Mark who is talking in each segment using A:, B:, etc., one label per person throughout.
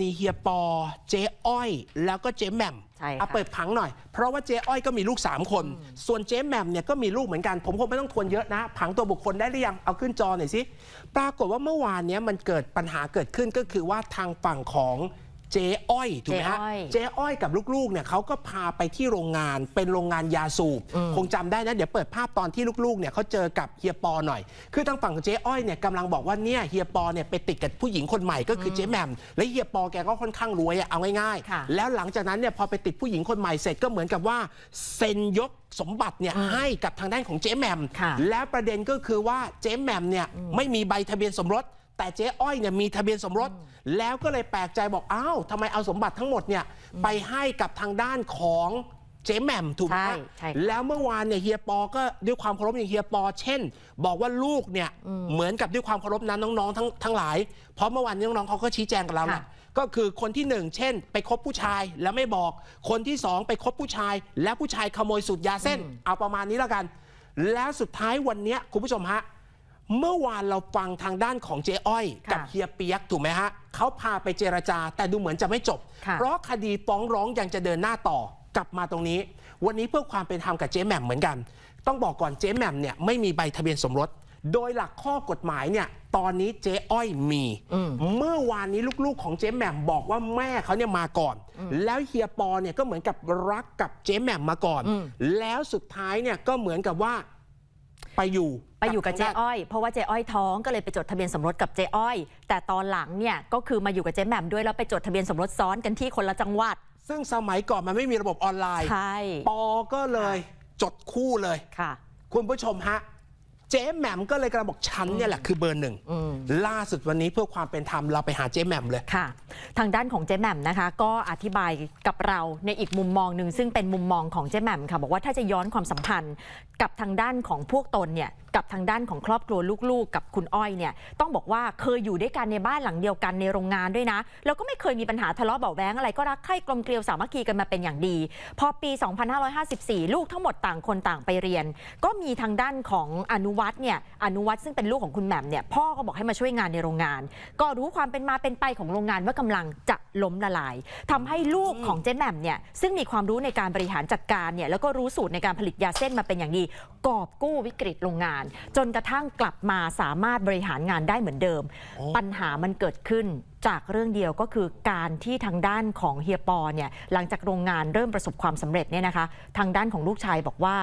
A: นีเฮียปอ เจ๊อ้อย แล้วก็เจ๊แหม่ม
B: ใช่ค่ะ
A: เอาเปิดผังหน่อย เพราะว่าเจ๊อ้อยก็มีลูก 3 คน ส่วนเจ๊แหม่มเนี่ยก็มีลูกเหมือนกัน ผมคงไม่ต้องทวนเยอะนะ ผังตัวบุคคลได้หรือยัง เอาขึ้นจอหน่อยสิ ปรากฏว่าเมื่อวานเนี้ยมันเกิดปัญหาเกิดขึ้นก็คือว่าทางฝั่งของ เจ๊อ้อยถูกไหมฮะ
B: เจ๊อ้อย
A: เจ๊อ้อยกับลูกๆเนี่ยเขาก็พาไปที่โรงงานเป็นโรงงานยาสูบคงจำได้นะเดี๋ยวเปิดภาพตอนที่ลูกๆเนี่ยเขาเจอกับเฮียปอหน่อย คือทางฝั่งของเจ๊อ้อยเนี่ยกำลังบอกว่าเนี่ยเฮียปอเนี่ยไปติดกับผู้หญิงคนใหม่ก็คือเจ๊แหม่มและเฮียปอแกก็ค่อนข้างรวยอะเอาง่าย
B: ค่ะ
A: ๆ แล้วหลังจากนั้นเนี่ยพอไปติดผู้หญิงคนใหม่เสร็จก็เหมือนกับว่าเซ็นยกสมบัติเนี่ยให้กับทางด้านของเจ๊แหม่ม
B: ค่ะ
A: แล้วประเด็นก็คือว่าเจ๊แหม่มเนี่ยไม่มีใบทะเบียนสมรส แต่เจ๊อ้อยเนี่ยมีทะเบียนสมรส แล้วก็เลยแปลกใจบอกอ้าวทำไมเอาสมบัติทั้งหมดเนี่ยไปให้กับทางด้านของเจ๊แหม่มถูกไหม
B: ใช่
A: ฮะ
B: ใช่ค่ะ
A: แล้วเมื่อวานเนี่ยเฮียปอก็ด้วยความเคารพอย่างเฮียปอ เช่น บอกว่าลูกเนี่ยเหมือนกับด้วยความเคารพนั้นน้องๆทั้งทั้งหลาย เพราะเมื่อวานนี้น้องๆเขาก็ชี้แจงกับเราแหละ
B: ค่ะ
A: ก็คือคนที่หนึ่งเช่น ไปคบผู้ชายแล้วไม่บอก คนที่สองไปคบผู้ชาย แล้วผู้ชายขโมยสูตรยาเส้น เอาประมาณนี้แล้วกัน แล้วสุดท้ายวันเนี้ยคุณผู้ชมฮะ เมื่อวานเราฟังทางด้านของเจ๊อ้อย
B: ค่ะ
A: กับเฮียเปียกถูกไหมฮะเขาพาไปเจรจา แต่ดูเหมือนจะไม่จบ
B: ค่ะ
A: เพราะคดีฟ้องร้องยังจะเดินหน้าต่อกลับมาตรงนี้ วันนี้เพื่อความเป็นธรรมกับเจ๊แหม่มเหมือนกัน ต้องบอกก่อนเจ๊แหม่มเนี่ยไม่มีใบทะเบียนสมรส โดยหลักข้อกฎหมายเนี่ยตอนนี้เจ๊อ้อยมี เมื่อวานนี้ลูกๆของเจ๊แหม่มบอกว่าแม่เขาเนี่ยมาก่อน แล้วเฮียปอเนี่ยก็เหมือนกับรักกับเจ๊แหม่มมาก่อน แล้วสุดท้ายเนี่ยก็เหมือนกับว่า ไปอยู่
B: ไปอยู่กับเจ๊
A: ทางด้าน
B: อ้อยเพราะว่าเจ๊อ้อยท้องก็เลยไปจดทะเบียนสมรสกับเจ๊อ้อย แต่ตอนหลังเนี่ยก็คือมาอยู่กับเจ๊แหม่มด้วยแล้วไปจดทะเบียนสมรสซ้อนกันที่คนละจังหวัด
A: ซึ่งสมัยก่อนมันไม่มีระบบออนไลน์
B: ใช่
A: ปอก็เลยจดคู่เลย
B: ค่ะ
A: คุณผู้ชมฮะเจ๊แหม่มก็เลยกระบอกฉันเนี่ยแหละคือเบอร์หนึ่ง
B: อืม
A: ล่าสุดวันนี้เพื่อความเป็นธรรมเราไปหาเจ๊แหม่มเลย
B: ค่ะ ทางด้านของเจ๊แหม่มนะคะ ก็อธิบายกับเราในอีกมุมมองหนึ่งซึ่งเป็นมุมมองของเจ๊แหม่มค่ะ บอกว่าถ้าจะย้อนความสัมพันธ์ กับทางด้านของพวกตนเนี่ยกับทางด้านของครอบครัวลูกๆ กับคุณอ้อยเนี่ยต้องบอกว่าเคยอยู่ด้วยกันในบ้านหลังเดียวกันในโรงงานด้วยนะ แล้วก็ไม่เคยมีปัญหาทะเลาะเบาะแว้งอะไรก็รักใคร่กลมเกลียวสามัคคีกันมาเป็นอย่างดี พอปี 2554 ลูกทั้งหมดต่างคนต่างไปเรียน ก็มีทางด้านของอนุวัฒน์เนี่ยอนุวัฒน์ซึ่งเป็นลูกของคุณแหม่มเนี่ยพ่อก็บอกให้มาช่วยงานในโรงงาน ก็รู้ความเป็นมาเป็นไปของโรงงานว่ากำลังจะล้มละลายทำให้ลูกของเจ๊แหม่มเนี่ยซึ่งมีความรู้ในการบริหารจัดการเนี่ยแล้วก็รู้สูตรในการผลิตยาเส้นมาเป็นอย่างดี กอบกู้วิกฤตโรงงาน จนกระทั่งกลับมาสามารถบริหารงานได้เหมือนเดิม
A: โอ้
B: ปัญหามันเกิดขึ้นจากเรื่องเดียวก็คือการที่ทางด้านของเฮียปอเนี่ยหลังจากโรงงานเริ่มประสบความสำเร็จเนี่ยนะคะ ทางด้านของลูกชายบอกว่า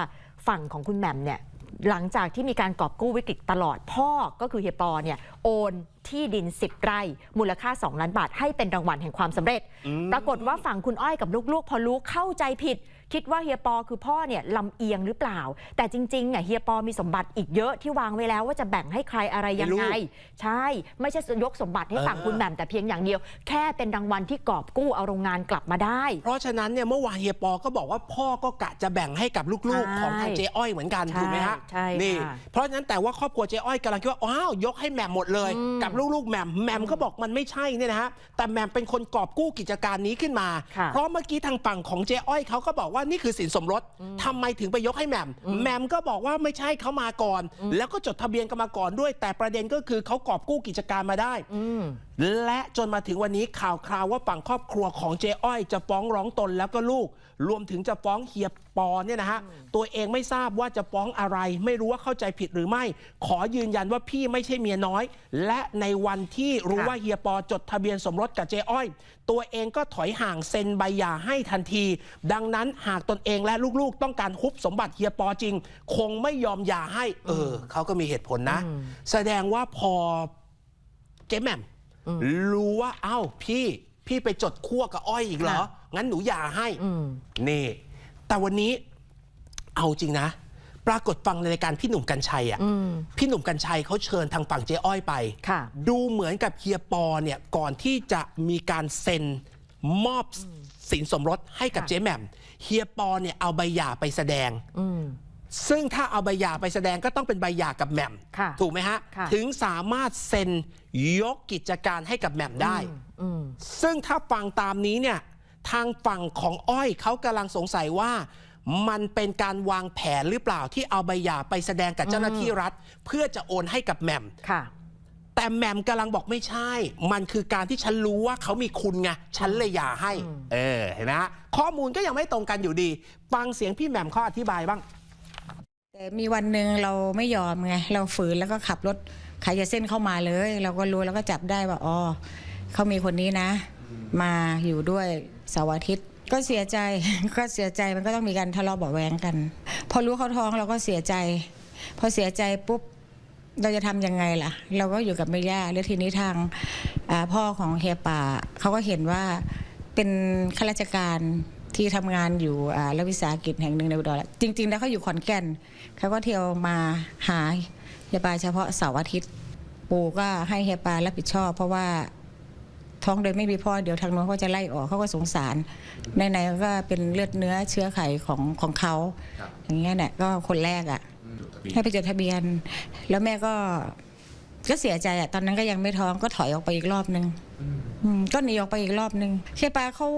B: ฝั่งของคุณแหม่มเนี่ย หลังจากที่มีการกอบกู้วิกฤตตลอดพ่อก็คือเฮียปอเนี่ยโอนที่ดิน 10 ไร่ มูลค่า 2 ล้านบาท ให้เป็นรางวัลแห่งความสำเร็จ ปรากฏว่าฝั่งคุณอ้อยกับลูกๆ พอรู้เข้าใจผิด คิดว่าเฮียปอคือพ่อเนี่ยลำเอียงหรือเปล่า แต่จริงๆเนี่ยเฮียปอมีสมบัติอีกเยอะที่วางไว้แล้วว่าจะแบ่งให้ใครอะไรยังไง
A: ให้ลูก
B: ใช่ ไม่ใช่ยกสมบัติให้ฝั่ง
A: เออ
B: คุณแหม่มแต่เพียงอย่างเดียว แค่เป็นรางวัลที่กอบกู้เอาโรงงานกลับมาได้
A: เพราะฉะนั้นเนี่ยเมื่อวานเฮียปอก็บอกว่าพ่อก็กะจะแบ่งให้กับลูกๆ
B: ใช่
A: ของทางเจ๊อ้อยเหมือนกัน
B: ใช่
A: ถูกไหมฮะ
B: ใช่
A: นี่
B: ค่ะ
A: เพราะฉะนั้นแต่ว่าครอบครัวเจ๊อ้อยกำลังคิดว่าอ้าวยกให้แหม่มหมดเลย
B: อืม
A: กับลูกๆแหม่มแหม่มก็บอกมันไม่ใช่เนี่ยนะฮะแต่แหม่มเป็นคนกอบกู้กิจการนี้ขึ้นมา
B: ค่ะ
A: เพราะเมื่อกี้ทางฝั่งของเจ๊อ้อยเขาก็บอกว่านี่คือสินสมรสทำไมถึงไปยกให้แหม่มแหม่มก็บอกว่าไม่ใช่เขามาก่อน แล้วก็จดทะเบียนกันมาก่อนด้วย แต่ประเด็นก็คือเขากอบกู้กิจการมาได้
B: อืม
A: และจนมาถึงวันนี้ข่าวคราวว่าฝั่งครอบครัวของเจ๊อ้อย จะฟ้องร้องตนแล้วก็ลูก รวมถึงจะฟ้องเฮียปอเนี่ยนะฮะ ตัวเองไม่ทราบว่าจะฟ้องอะไร ไม่รู้ว่าเข้าใจผิดหรือไม่ ขอยืนยันว่าพี่ไม่ใช่เมียน้อย และในวันที่รู้
B: ค่ะ
A: ว่าเฮียปอจดทะเบียนสมรสกับเจ๊อ้อย ตัวเองก็ถอยห่างเซ็นใบหย่าให้ทันที ดังนั้นหากตนเองและลูกๆ ต้องการฮุบสมบัติเฮียปอจริง คงไม่ยอมหย่าให้ เออเขาก็มีเหตุผลนะ แสดงว่าพอเจ๊แหม่ม รู้ว่าเอ้าพี่พี่ไปจดคั่วกับอ้อยอีกเหรอ
B: ค่ะ
A: งั้นหนูหย่าให้
B: อืม
A: นี่ แต่วันนี้เอาจริงนะ ปรากฏฟังในรายการพี่หนุ่มกัญชัยอะ
B: อืม
A: พี่หนุ่มกัญชัยเขาเชิญทางฝั่งเจ๊อ้อยไป
B: ค่ะ
A: ดูเหมือนกับเฮียปอเนี่ยก่อนที่จะมีการเซ็นมอบสินสมรสให้กับ
B: ค่ะ
A: เจ๊แหม่มเฮียปอเนี่ยเอาใบหย่าไปแสดง
B: อืม
A: ซึ่งถ้าเอาใบหย่าไปแสดงก็ต้องเป็นใบหย่ากับแหม่ม
B: ค่ะ
A: ถูกไหมฮะ
B: ค่ะ
A: ถึงสามารถเซ็นยกกิจการให้กับแหม่มได้
B: อืม
A: ซึ่งถ้าฟังตามนี้เนี่ยทางฝั่งของอ้อยเขากำลังสงสัยว่า มันเป็นการวางแผนหรือเปล่าที่เอาใบหย่าไปแสดงกับเจ้าหน้าที่รัฐ เพื่อจะโอนให้กับแหม่ม
B: ค่ะ
A: แต่แต่แหม่มกำลังบอกไม่ใช่ มันคือการที่ฉันรู้ว่าเขามีคุณไง ฉันเลยหย่าให้ เออ เห็นไหมฮะข้อมูลก็ยังไม่ตรงกันอยู่ดี ฟังเสียงพี่แหม่มเขาอธิบายบ้าง
C: แต่ มีวันหนึ่งเราไม่ยอมไงเราฝืนแล้วก็ขับรถขายยาเส้นเข้ามาเลย เราก็รู้แล้วก็จับได้ว่าอ๋อเขามีคนนี้นะ มาอยู่ด้วยเสาร์อาทิตย์ ก็เสียใจก็เสียใจมันก็ต้องมีการทะเลาะเบาะแวงกัน พอรู้เขาท้องเราก็เสียใจ พอเสียใจปุ๊บเราจะทำยังไงล่ะ เราก็อยู่กับแม่ย่าแล้วทีนี้ทางอ่าพ่อของเฮียป่าเขาก็เห็นว่าเป็นข้าราชการ ที่ทำงานอยู่อ่ารัฐวิสาหกิจแห่งหนึ่งในอุดรจริง ๆ แล้วเขาอยู่ขอนแก่นเขาก็เที่ยวมาหาเฮียป่าเฉพาะเสาร์อาทิตย์ ปู่ก็ให้เฮียป่ารับผิดชอบ เพราะว่าท้องโดยไม่มีพ่อเดี๋ยวทางโน้นเขาจะไล่ออกเขาก็สงสารในๆก็เป็นเลือดเนื้อเชื้อไขของของเขาอย่างเงี้ยเนี่ยก็คนแรกอะให้ไปจดทะเบียน แล้วแม่ก็ก็เสียใจอะตอนนั้นก็ยังไม่ท้องก็ถอยออกไปอีกรอบนึงอืมก็หนีออกไปอีกรอบนึงเชปาเขา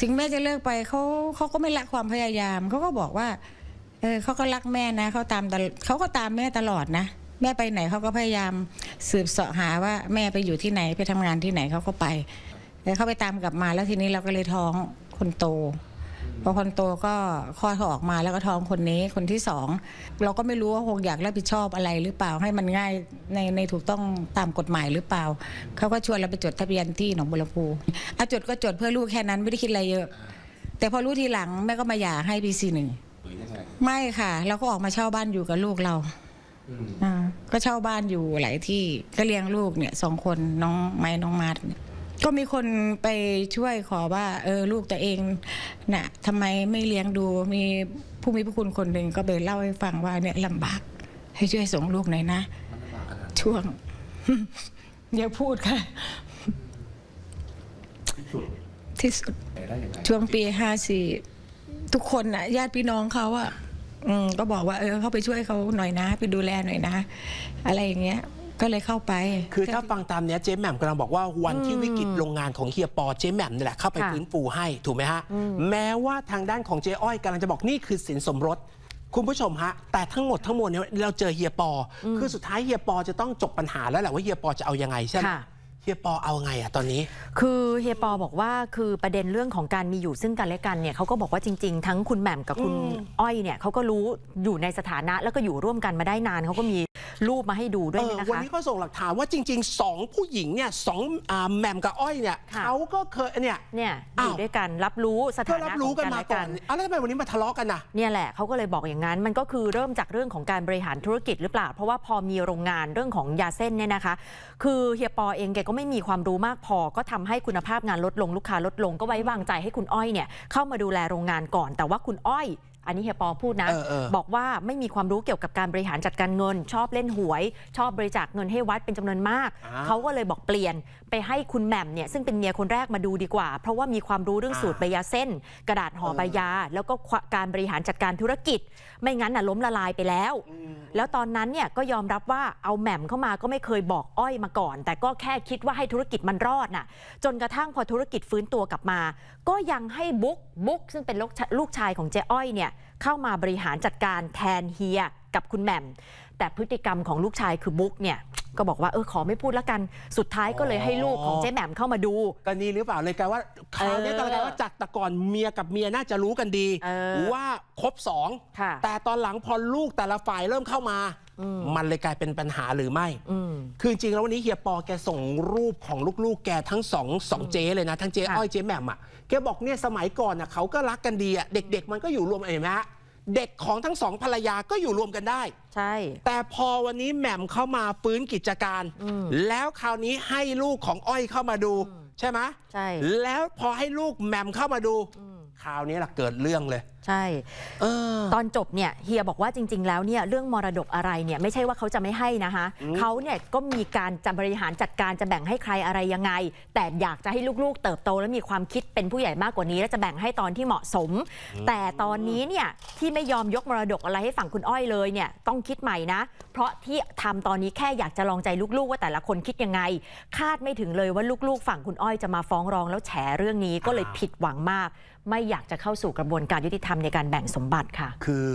C: ถึงแม่จะเลิกไปเขาเขาก็ไม่ละความพยายามเขาก็บอกว่าเออเขาก็รักแม่นะเขาตามเขาก็ตามแม่ตลอดนะ แม่ไปไหนเขาก็พยายามสืบเสาะหาว่าแม่ไปอยู่ที่ไหนไปทำงานที่ไหนเขาก็ไปแล้วเขาไปตามกลับมาแล้วทีนี้เราก็เลยท้องคนโต อคนโตก็คลอดเขาออกมาแล้วก็ท้องคนนี้คนที่สองเราก็ไม่รู้ว่าคงอยากรับผิดชอบอะไรหรือเปล่าให้มันง่ายในในถูกต้องตามกฎหมายหรือเปล่าเขาก็ชวนเราไปจดทะเบียนที่หนองบัวลำพูอะจดก็จดเพื่อลูกแค่นั้นไม่ได้คิดอะไรเยอะ แต่พอรู้ทีหลังแม่ก็มาหย่าให้พีซีหนึ่งไม่ค่ะ เราก็ออกมาเช่าบ้านอยู่กับลูกเราอ่าก็เช่าบ้านอยู่หลายที่ก็เลี้ยงลูกเนี่ยสองคนน้องไม้น้องมาร์ทเนี่ย ก็มีคนไปช่วยขอว่า เออลูกตัวเองน่ะทำไมไม่เลี้ยงดูมีผู้มีพระคุณคนหนึ่งก็ไปเล่าให้ฟังว่าเนี่ยลำบาก ให้ช่วยส่งลูกหน่อยนะ ช่วง อย่าพูดค่ะ ที่สุดช่วงปีห้าสี่ทุกคนน่ะญาติพี่น้องเขาอะอืมก็บอกว่าเออเขาไปช่วยเขาหน่อยนะ ไปดูแลหน่อยนะ อะไรอย่างเงี้ย ก็เลยเข้าไป
A: คือถ้าฟังตามเนี้ยเจ๊แหม่มกำลังบอกว่าวันที่วิกฤตโรงงานของเฮียปอเจ๊แหม่มนี่แหละเข้าไป
B: ค่ะ
A: ฟื้นฟูให้ถูกไหมฮะแม้ว่าทางด้านของเจ๊อ้อยกำลังจะบอกนี่คือสินสมรส คุณผู้ชมฮะ แต่ทั้งหมดทั้งมวลเนี่ยเราเจอเฮียปออคือสุดท้ายเฮียปอจะต้องจบปัญหาแล้วแหละว่าเฮียปอจะเอายังไงใช่ไหม
B: ค่ะ
A: เฮียปอเอาไงอะตอนนี้
B: คือเฮียปอบอกว่าคือประเด็นเรื่องของการมีอยู่ซึ่งกันและกันเนี่ยเขาก็บอกว่าจริงๆ ทั้งคุณแหม่มกับคุณ
A: อืม
B: อ้อยเนี่ยเขาก็รู้อยู่ในสถานะแล้วก็อยู่ร่วมกันมาได้นานเขาก็มี รูปมาให้ดูด้วย
A: เออ
B: นะ
A: วัน
B: คะ
A: นี้ก็ส่งหลักฐานว่าจริงๆสองผู้หญิงเนี่ยสองอ่าแหม่มกับอ้อยเนี่ย
B: ค่ะ
A: เขาก็เคยเนี่ย
B: เนี่ยอ
A: อ้าว
B: ยู่ด้วยกันรับรู้ส
A: ก็
B: ถา
A: รับ
B: นะข
A: รู้
B: อง
A: กัน
B: กัน
A: มา
B: และ
A: ก่อ
B: กันน
A: อะแล้วทำไมวันนี้มาทะเลาะกันน่ะ
B: เนี่ยแหละเขาก็เลยบอกอย่างนั้น มันก็คือเริ่มจากเรื่องของการบริหารธุรกิจหรือเปล่า เพราะว่าพอมีโรงงานเรื่องของยาเส้นเนี่ยนะคะ คือเฮียปอเองแกก็ไม่มีความรู้มากพอ ก็ทำให้คุณภาพงานลดลงลูกค้าลดลงก็ไว้วางใจให้คุณอ้อยเนี่ยเข้ามาดูแลโรงงานก่อน แต่ว่าคุณอ้อยอันนี้เฮียปอพูดนะ
A: เออเออ
B: บอกว่าไม่มีความรู้เกี่ยวกับการบริหารจัดการเงิน ชอบเล่นหวย ชอบบริจาคเงินให้วัดเป็นจำนวนมาก
A: อ่า
B: เขาก็เลยบอกเปลี่ยนไปให้คุณแหม่มเนี่ยซึ่งเป็นเมียคนแรกมาดูดีกว่า เพราะว่ามีความรู้เรื่องสูตรใบยาเส้น กระดาษห่อใบยา แล้วก็การบริหารจัดการธุรกิจ ไม่งั้นน่ะล้มละลายไปแล้วแล้วตอนนั้นเนี่ยก็ยอมรับว่าเอาแหม่มเข้ามาก็ไม่เคยบอกอ้อยมาก่อน แต่ก็แค่คิดว่าให้ธุรกิจมันรอดน่ะ จนกระทั่งพอธุรกิจฟื้นตัวกลับมา ก็ยังให้บุ๊กบุ๊กซึ่งเป็นลูกชายของเจ๊อ้อยเนี่ยเข้ามาบริหารจัดการแทนเฮียกับคุณแหม่ม แต่พฤติกรรมของลูกชายคือบุ๊กเนี่ยก็บอกว่าเออขอไม่พูดแล้วกันสุดท้ายก็เลยให้ลูกของเจ๊แหม่มเข้ามาดู
A: ก็นี่หรือเปล่าเลยกลายว่าคราวนี้
B: เออ
A: ก็เลยกลายว่าจากแต่ก่อนเมียกับเมียน่าจะรู้กันดี
B: เออ
A: ว่าครบสอง
B: ค่ะ
A: แต่ตอนหลังพอลูกแต่ละฝ่ายเริ่มเข้ามา
B: อืม
A: มันเลยกลายเป็นปัญหาหรือไม่
B: อืม
A: คือจริงๆแล้ววันนี้เฮียปอแกส่งรูปของลูกๆ แกทั้งสองสองเจ๊เลยนะ ทั้งเจ๊
B: ค่ะ
A: อ้อยเจ๊แหม่มอะแกบอกเนี่ยสมัยก่อนน่ะเขาก็รักกันดีอะเด็ก ๆ มันก็อยู่รวมเห็นไหมฮะ เด็กของทั้งสองภรรยาก็อยู่รวมกันได้
B: ใช่
A: แต่พอวันนี้แหม่มเข้ามาฟื้นกิจการ
B: อืม
A: แล้วคราวนี้ให้ลูกของอ้อยเข้ามาดู ใช่ไหม
B: ใช่
A: แล้วพอให้ลูกแหม่มเข้ามาดู
B: อืม
A: คราวนี้ล่ะเกิดเรื่องเลย
B: ใช่
A: เออ
B: ตอนจบเนี่ยเฮียบอกว่าจริง ๆ แล้วเนี่ยเรื่องมรดกอะไรเนี่ยไม่ใช่ว่าเขาจะไม่ให้นะคะ
A: อืม
B: เขาเนี่ยก็มีการจะบริหารจัดการจะแบ่งให้ใครอะไรยังไง แต่อยากจะให้ลูกๆ เติบโตและมีความคิดเป็นผู้ใหญ่มากกว่านี้ และจะแบ่งให้ตอนที่เหมาะสม แต่ตอนนี้เนี่ยที่ไม่ยอมยกมรดกอะไรให้ฝั่งคุณอ้อยเลยเนี่ยต้องคิดใหม่นะ เพราะที่ทำตอนนี้แค่อยากจะลองใจลูกๆ ว่าแต่ละคนคิดยังไง คาดไม่ถึงเลยว่าลูกๆ ฝั่งคุณอ้อยจะมาฟ้องร้องแล้วแฉเรื่องนี้ก็เลยผิดหวังมาก ไม่อยากจะเข้าสู่กระบวนการยุติธรรมในการแบ่งสมบัติค่ะ
A: คือ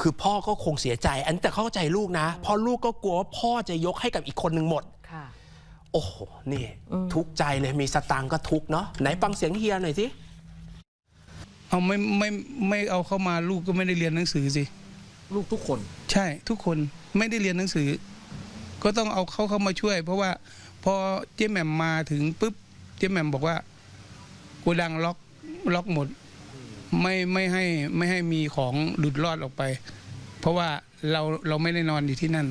A: คือพ่อก็คงเสียใจ อันนี้แต่เข้าใจลูกนะเพราะลูกก็กลัวว่าพ่อจะยกให้กับอีกคนหนึ่งหมด
B: ค่ะ
A: โอ้โห นี่ ทุกข์ใจเลยมีสตางค์ก็ทุกข์เนาะไหนฟังเสียงเฮียหน่อยสิ
D: เอาไม่ไม่ไม่เอาเข้ามาลูกก็ไม่ได้เรียนหนังสือสิ
E: ลูกทุกคน
D: ใช่ทุกคนไม่ได้เรียนหนังสือ ก็ต้องเอาเขาเข้ามาช่วย เพราะว่าพอเจ๊แหม่มมาถึงปุ๊บเจ๊แหม่มบอกว่าโกดังล็อกล็อกหมด ไม่ไม่ให้ไม่ให้มีของหลุดรอดออกไป เพราะว่าเราเราไม่ได้นอนอยู่ที่นั่น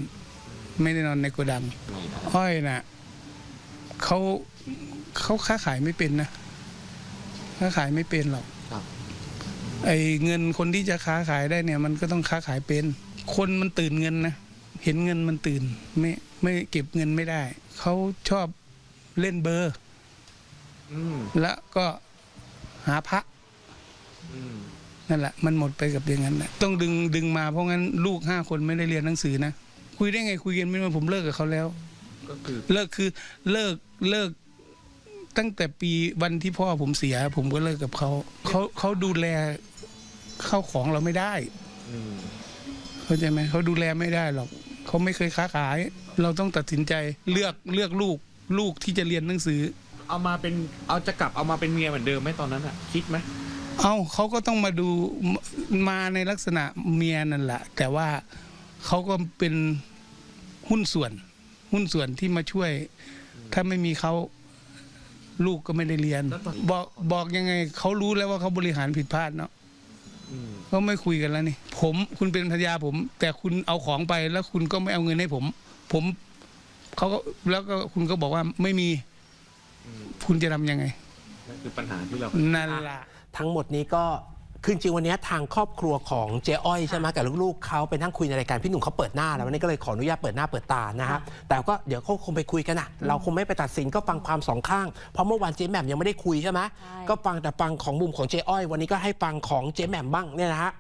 D: ไม่ได้นอนในโกดังอ้อยน่ะเขาเขาค้าขายไม่เป็นนะค้าขายไม่เป็นหรอก
E: ครับ
D: ไอ้เงินคนที่จะค้าขายได้เนี่ย มันก็ต้องค้าขายเป็น คนมันตื่นเงินนะเห็นเงินมันตื่น ไม่ไม่เก็บเงินไม่ได้เขาชอบเล่นเบอร์
E: อืม
D: แล้วก็หาพระ
E: อืม
D: นั่นแหละมันหมดไปกับอย่างนั้นแหละต้องดึงดึงมาเพราะงั้นลูกห้าคนไม่ได้เรียนหนังสือนะคุยได้ไงคุยกันไม่ได้ผมเลิกกับเขาแล้ว
E: ก็คือ
D: เลิกคือเลิกเลิกตั้งแต่ปีวันที่พ่อผมเสีย ผมก็เลิกกับเขาเขาเขาดูแลเข้าของเราไม่ได้
E: อืม
D: เข้าใจไหมเขาดูแลไม่ได้หรอกเขาไม่เคยค้าขาย เราต้องตัดสินใจเลือกเลือกลูกลูกที่จะเรียนหนังสือ
E: เอามาเป็นเอาจะกลับเอามาเป็นเมียเหมือนเดิมไหมตอนนั้นอะคิดไหม
D: เอาเขาก็ต้องมาดูมมาในลักษณะเมียนั่นแหละแต่ว่าเขาก็เป็นหุ้นส่วน หุ้นส่วนที่มาช่วย ถ้าไม่มีเขาลูกก็ไม่ได้เรียน บอกบอกยังไงเขารู้แล้วว่าเขาบริหารผิดพลาดเนาะ
E: อืม
D: เขาไม่คุยกันแล้วนี่ ผมคุณเป็นภรรยาผม แต่คุณเอาของไปแล้วคุณก็ไม่เอาเงินให้ผม ผมเขาก็แล้วก็คุณก็บอกว่าไม่มี คุณจะทำยังไง
E: นั่นคือปัญหาที่เรา
D: นั่นล่ะ
A: ทั้งหมดนี้ก็คือจริงๆวันนี้ทางครอบครัวของเจ๊อ้อยใช่ไหมกับลูกๆเขาไปนั่งคุยในรายการพี่หนุ่มเขาเปิดหน้าแล้ววันนี้ก็เลยขออนุญาตเปิดหน้าเปิดตานะฮะแต่ก็เดี๋ยวเขาคงไปคุยกันนะเราคงไม่ไปตัดสินก็ฟังความสองข้าง เพราะเมื่อวานเจ๊แหม่มยังไม่ได้คุยใช่ไหม
B: ใช่
A: ก็ฟังแต่ฟังของมุมของเจ๊อ้อย วันนี้ก็ให้ฟังของเจ๊แหม่มบ้างเนี่ยนะฮะ